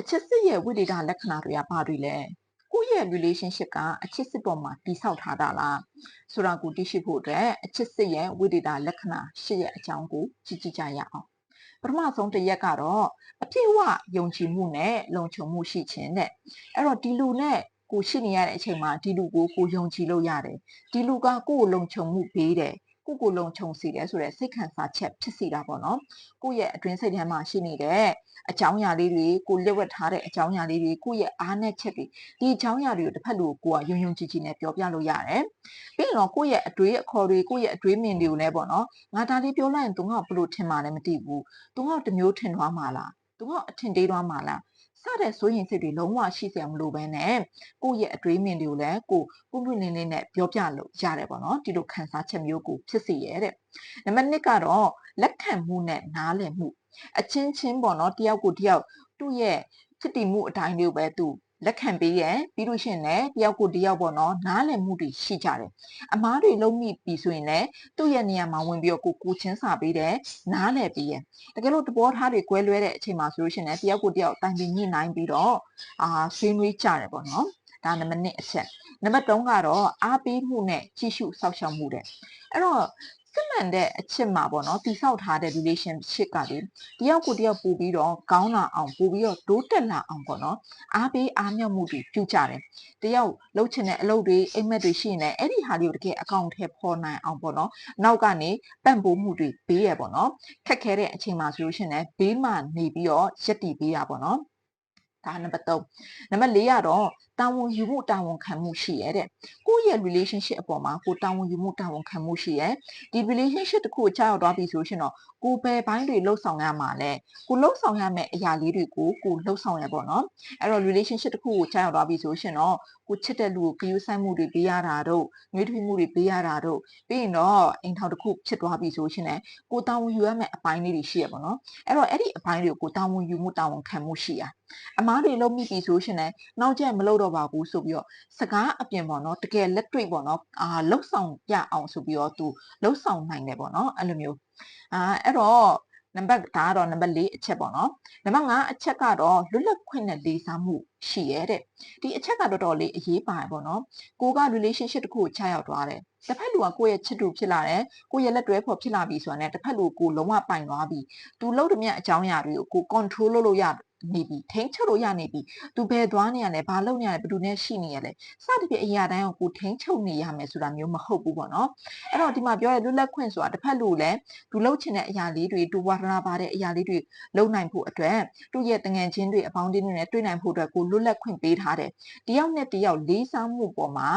အချစ်စစ်ရဲ့ဝိသေသလက္ခဏာတွေကဘာတွေလဲကိုယ့်ရဲ့ relationship ကအချစ်စစ်ပေါ်မှာတည်ဆောက်ထားတာလားဆိုတာကိုသိရှိဖို့အတွက်အချစ်စစ်ရဲ့ဝိသေသလက္ခဏာရှစ်ရဲ့အကြောင်းကိုကြည့်ကြည့်ကြရအောင်ပထမဆုံးတစ်ရက်ကတော့အပြည့်အဝယုံကြည်မှုနဲ့လုံခြုံမှုရှိခြင်းတဲ့အဲ့တော့ဒီလူနဲ့ကိုရှိနေရတဲ့အချိန်မှာဒီလူကိုကိုယုံကြည်လို့ရတယ်ဒီလူကကိုယ့်ကိုလုံခြုံမှုပေးတယ် ကိုကိုလုံခြုံစေတယ်ဆိုတဲ့စိတ်ခံစားချက်ဖြစ်စီတာပေါ့နော်ကိုယ့်ရဲ့အတွင်းစိတ်ထဲမှာရှိနေတဲ့အကြောင်းအရာလေးတွေကိုလက်ဝတ်ထားတဲ့အကြောင်းအရာလေးတွေကိုယ့်ရဲ့အားနည်းချက်တွေဒီအကြောင်းအရာတွေကိုတစ်ဖက်လူကိုကယုံယုံကြည်ကြည်နဲ့ပြောပြလို့ရတယ်ပြီးရင်တော့ကိုယ့်ရဲ့အတွေးအခေါ်တွေကိုယ့်ရဲ့အတွေးမြင်တွေကိုလည်းပေါ့နော်ငါဒါလေးပြောလိုက်ရင်သူကဘယ်လိုထင်မှာလဲမသိဘူးသူကတမျိုးထင်သွားမှာလားသူကအထင်သေးသွားမှာလား စတဲ့ဆိုရင်စိတ်တွေလုံးဝရှိစရာမလိုဘဲနဲ့ကိုယ့်ရဲ့အတွေးမြင်တွေကိုလည်းကိုပွင့်ပွင့်လင်းလင်းနဲ့ပြောပြလို့ရတယ်ပေါ့နော်ဒီလိုခံစားချက်မျိုးကိုဖြစ်စေရတဲ့နံပါတ်1ကတော့လက်ခံမှုနဲ့နားလည်မှုအချင်းချင်းပေါ့နော်တယောက်ကိုတယောက်သူ့ရဲ့ဖြစ်တည်မှုအတိုင်းလေးကိုပဲသူ လက်ခံပေးရပြီးလို့ရှိရင်လည်းတယောက်ကိုတယောက်ပေါ့နော်နားလည်မှုတွေရှိကြတယ်အမားတွေလုံးမိပြီဆိုရင်လည်းသူ့ရဲ့နေရာမှာဝင်ပြီးတော့ကိုကိုချင်းစာပေးတယ်နားလည်ပေးရတကယ်လို့တဘောထားတွေကွဲလွဲတဲ့အချိန်မှာဆိုလို့ရှိရင်လည်းတယောက်ကိုတယောက်တိုင်ပင်ညှိနှိုင်းပြီးတော့အာဆွေးနွေးကြတယ်ပေါ့နော်ဒါနံပါတ်1အချက်နံပါတ်3ကတော့အားပေးမှုနဲ့ကြည့်ရှုစောင့်ရှောက်မှုတဲ့အဲ့တော့ စစ်မှန်တဲ့အချစ်မှာပေါ့နော်တိဆောက်ထားတဲ့ relationship ကလေတယောက်ကိုတယောက်ပို့ပြီးတော့ကောင်းလာအောင်ပို့ပြီးတော့တိုးတက်လာအောင်ပေါ့နော်အားပေးအားမြောက်မှုတွေပြုကြတယ်တယောက်လှုပ်ချင်တဲ့အလုပ်တွေအိမ်မက်တွေရှိနေအဲ့ဒီဟာတွေကိုတကယ်အကောင့်ထဲပေါ်နိုင်အောင်ပေါ့နော်နောက်ကနေပံ့ပိုးမှုတွေပေးရပေါ့နော်ခက်ခဲတဲ့အချိန်မှာဆိုလို့ရှိရင်လည်းဘေးမှာနေပြီးတော့ရက်တည်ပေးရပေါ့နော်ဒါနံပါတ်3နံပါတ်4ကတော့ တာဝန်ယူမှုတာဝန်ခံမှုရှိရတဲ့ကိုယ့်ရဲ့ relationship အပေါ်မှာကိုတာဝန်ယူမှုတာဝန်ခံမှုရှိရဒီ relationship တစ်ခုကိုကြာရောက်သွားပြီဆိုရှင်တော့ကိုဘယ်ဘိုင်းတွေလှုပ်ဆောင်ရမှာလဲကိုလှုပ်ဆောင်ရမယ့်အရာလေးတွေကိုကိုလှုပ်ဆောင်ရပေါ့နော်အဲ့တော့ relationship တစ်ခုကိုကြာရောက်သွားပြီဆိုရှင်တော့ကိုချစ်တဲ့လူကိုဂရုစိုက်မှုတွေပေးရတာတို့နှွေးထွေးမှုတွေပေးရတာတို့ပြီးရင်တော့အိမ်ထောင်တစ်ခုဖြစ်သွားပြီဆိုရှင်လည်းကိုတာဝန်ယူရမယ့်အပိုင်းလေးတွေရှိရပေါ့နော်အဲ့တော့အဲ့ဒီအပိုင်းတွေကိုကိုတာဝန်ယူမှုတာဝန်ခံမှုရှိရအမားတွေလုံးမိပြီဆိုရှင်လည်းနောက်ကျမလုပ်တော့ပါဘူးဆိုပြီးတော့စကားအပြင်ပေါ့နော်တကယ်လက်တွေ့ပေါ့နော်အာလှုပ်ဆောင်ပြအောင်ဆိုပြီးတော့သူလှုပ်ဆောင်နိုင်တယ်ပေါ့နော်အဲ့လိုမျိုးအာအဲ့တော့နံပါတ်ဒါကတော့နံပါတ်၄အချက်ပေါ့နော်နံပါတ်5အချက်ကတော့လွတ်လပ်ခွင့်နဲ့လေးစားမှုရှိရဲတဲ့ဒီအချက်ကတော်တော်လေးအရေးပါတယ်ပေါ့နော်ကိုက relationship တစ်ခုကိုချရောက်သွားတယ်တစ်ဖက်လူကကိုယ့်ရဲ့ချစ်သူဖြစ်လာတယ်ကိုယ့်ရဲ့လက်တွဲဖော်ဖြစ်လာပြီဆိုတာနဲ့တစ်ဖက်လူကိုလုံးဝပိုင်သွားပြီသူလုံးတမျှအကြောင်းအရာတွေကိုကို control လုပ်လို့ရ နေပြီထိန်းချုပ်လို့ရနေပြီသူဘယ်သွားနေရလဲဘာလုပ်နေရလဲဘယ်သူနဲ့ရှိနေရလဲစသဖြင့်အရာတိုင်းကိုကိုထိန်းချုပ်နေရမယ်ဆိုတာမျိုးမဟုတ်ဘူးပေါ့နော်အဲ့တော့ဒီမှာပြောရလွတ်လပ်ခွင့်ဆိုတာတစ်ဖက်လူလည်းသူလှုပ်ချင်တဲ့အရာလေးတွေသူဝါဒနာပါတဲ့အရာလေးတွေလုပ်နိုင်ဖို့အတွက်သူ့ရဲ့တငယ်ချင်းတွေအပေါင်းအသင်းတွေနဲ့တွေ့နိုင်ဖို့အတွက်ကိုလွတ်လပ်ခွင့်ပေးထားတယ်တယောက်နဲ့တယောက်လေးစားမှုပေါ်မှာ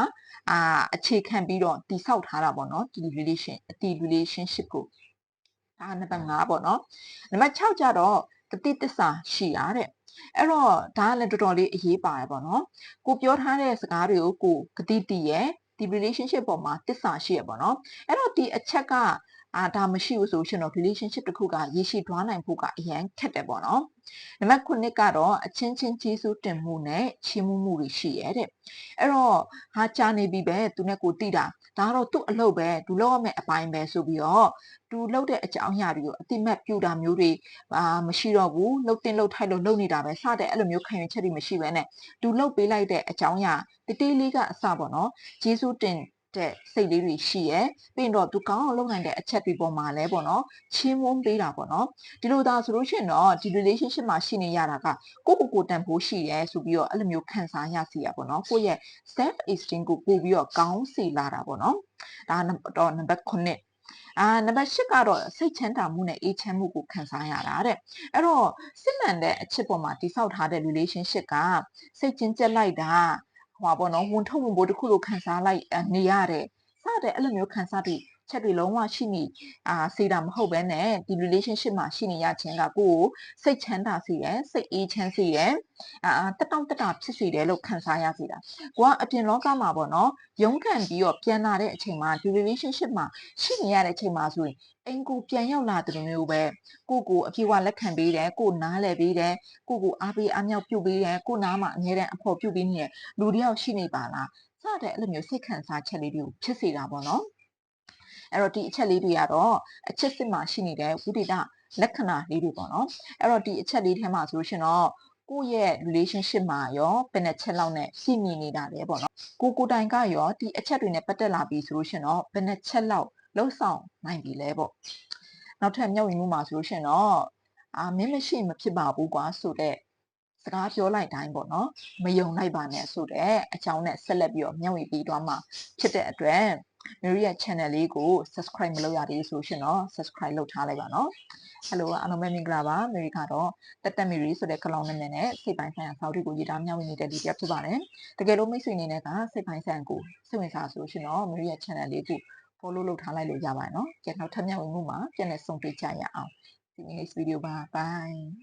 အာအခြေခံပြီးတော့တိဆောက်ထားတာပေါ့နော်ဒီ relation ဒီ relationship ကိုဒါနံပါတ်5ပေါ့နော်နံပါတ်6ကျတော့ တတိတစ္ဆာရှိရတဲ့အဲ့တော့ဒါကလည်းတော်တော်လေးအရေးပါတယ်ပေါ့နော်ကိုပြောထားတဲ့စကားတွေကိုကိုဂတိတည်ရဲ့ဒီ relationship ပေါ်မှာတစ္ဆာရှိရပေါ့နော်အဲ့တော့ဒီအချက်ကအာဒါမရှိဘူးဆိုရှင်တော့ relationship တစ်ခုကရရှိသွားနိုင်ဖို့ကအရန်ခက်တယ်ပေါ့နော် နံပါတ်9ကတော့အချင်းချင်းကျေးဇူးတင်မှုနဲ့ချီးမွမ်းမှုတွေရှိရဲတဲ့အဲ့တော့ဟာကြာနေပြီပဲသူနဲ့ကိုတိတာဒါကတော့သူ့အလုပ်ပဲသူလုပ်ရမယ့်အပိုင်းပဲဆိုပြီးတော့သူလုပ်တဲ့အကြောင်းအရာတွေကိုအတိမတ်ပြူတာမျိုးတွေအာမရှိတော့ဘူးလှုပ်တင်လှုပ်ထိုက်လို့လုပ်နေတာပဲစတဲ့အဲ့လိုမျိုးခံယူချက်တွေမရှိဘဲနဲ့သူလှုပ်ပေးလိုက်တဲ့အကြောင်းအရာတတိလေးကအစပေါ့နော်ကျေးဇူးတင် တဲ့စိတ်လေးတွေရှိရယ်ပြီးတော့သူကောင်းအောင်လုပ်နိုင်တဲ့အချက်တွေပေါ်မှာလဲပေါ့နော်ချင်းမွန်းပေးတာပေါ့နော်ဒီလိုသာဆိုလို့ရှိရင်တော့ဒီ relationship မှာရှိနေရတာကကိုယ့်ကိုယ်ကိုတန်ဖိုးရှိရဲဆိုပြီးတော့အဲ့လိုမျိုးခံစားရစီရပေါ့နော်ကိုယ့်ရဲ့ self esteem ကိုပို့ပြီးတော့ကောင်းစီလာတာပေါ့နော်ဒါတော့နံပါတ်9အာနံပါတ်8ကတော့စိတ်ချမ်းသာမှုနဲ့အေးချမ်းမှုကိုခံစားရတာတဲ့အဲ့တော့စစ်မှန်တဲ့အချစ်ပေါ်မှာတိဆောက်ထားတဲ့ relationship ကစိတ်ချင်းကျက်လိုက်တာ ဟိုပါပေါ့နော်ဝန်ထုတ်ဝန်ပိုးတစ်ခုလိုခံစားလိုက်နေရတယ်စတဲ့အဲ့လိုမျိုးခံစားပြီး ချက်တွေလုံးဝရှိနေအာစေတာမဟုတ်ဘဲနဲ့ဒီ relationship မှာရှိနေရခြင်းကကိုယ်ကိုစိတ်ချမ်းသာစေတယ်စိတ်အေးချမ်းစေတယ်အာတက်တောင့်တက်တာဖြစ်စေတယ်လို့ခံစားရစေတာကိုကအပြင်လောကမှာပေါ့နော်ရုန်းကန်ပြီးတော့ပြန်လာတဲ့အချိန်မှာဒီ relationship မှာရှိနေရတဲ့အချိန်မှာဆိုရင်အိမ်ကိုပြန်ရောက်လာတဲ့လိုမျိုးပဲကိုကိုအပြေဝလက်ခံပေးတယ်ကိုနားလဲပေးတယ်ကိုကိုအားပေးအားမြောက်ပြုတ်ပေးတယ်ကိုနားမှာအမြဲတမ်းအဖို့ပြုတ်ပေးနေတယ်လူတယောက်ရှိနေပါလားစတဲ့အဲ့လိုမျိုးစိတ်ခံစားချက်လေးတွေကိုဖြစ်စေတာပေါ့နော် အဲ့တော့ဒီအချက်လေးတွေကတော့အချက်စစ်မှာရှိနေတဲ့ဝိသေသလက္ခဏာလေးတွေပေါ့နော်အဲ့တော့ဒီအချက်လေးထဲမှာဆိုလို့ရှင်တော့ကိုယ့်ရဲ့ relationship မှာရောဘယ်နှချက်လောက်နဲ့ပြည့်မီနေတာလဲပေါ့နော်ကိုကိုတိုင်ကရောဒီအချက်တွေနဲ့ပတ်သက်လာပြီဆိုလို့ရှရင်တော့ဘယ်နှချက်လောက်လှုပ်ဆောင်နိုင်ပြီလဲပေါ့နောက်ထပ်မျက်ဝေမှုမှာဆိုလို့ရှရင်တော့အာမင်းမရှိမဖြစ်ပါဘူးကွာဆိုတဲ့စကားပြောလိုက်တိုင်းပေါ့နော်မယုံလိုက်ပါနဲ့ဆိုတဲ့အကြောင်းနဲ့ဆက်လက်ပြီးတော့မျက်ဝေပေးသွားမှာဖြစ်တဲ့အတွက် မျိုးရဲ့ channel လေးကို subscribe မလုပ်ရသေးဆိုရှင်တော့ subscribe လုပ်ထားလိုက်ပါနော် Hello အားလုံးပဲမင်္ဂလာပါမေရီကတော့တက်တက်မီရီဆိုတဲ့ကလောင်နာမည်နဲ့စိတ်ပိုင်းဆိုင်ရာစာအုပ်တွေကိုရေးသားမျှဝေနေတဲ့လူတစ်ယောက်ဖြစ်ပါတယ်တကယ်လို့မိတ်ဆွေအနေနဲ့ကစိတ်ပိုင်းဆိုင်ရာကိုစိတ်ဝင်စားဆိုလို့ရှင်တော့မေရီရဲ့ channel လေးကို follow လုပ်ထားလိုက်လို့ရပါတယ်နော်ကြည့်နောက်ထပ်မျှဝေမှုမှာပြန်လည်ဆုံတွေ့ကြရအောင်ဒီ next video ပါ bye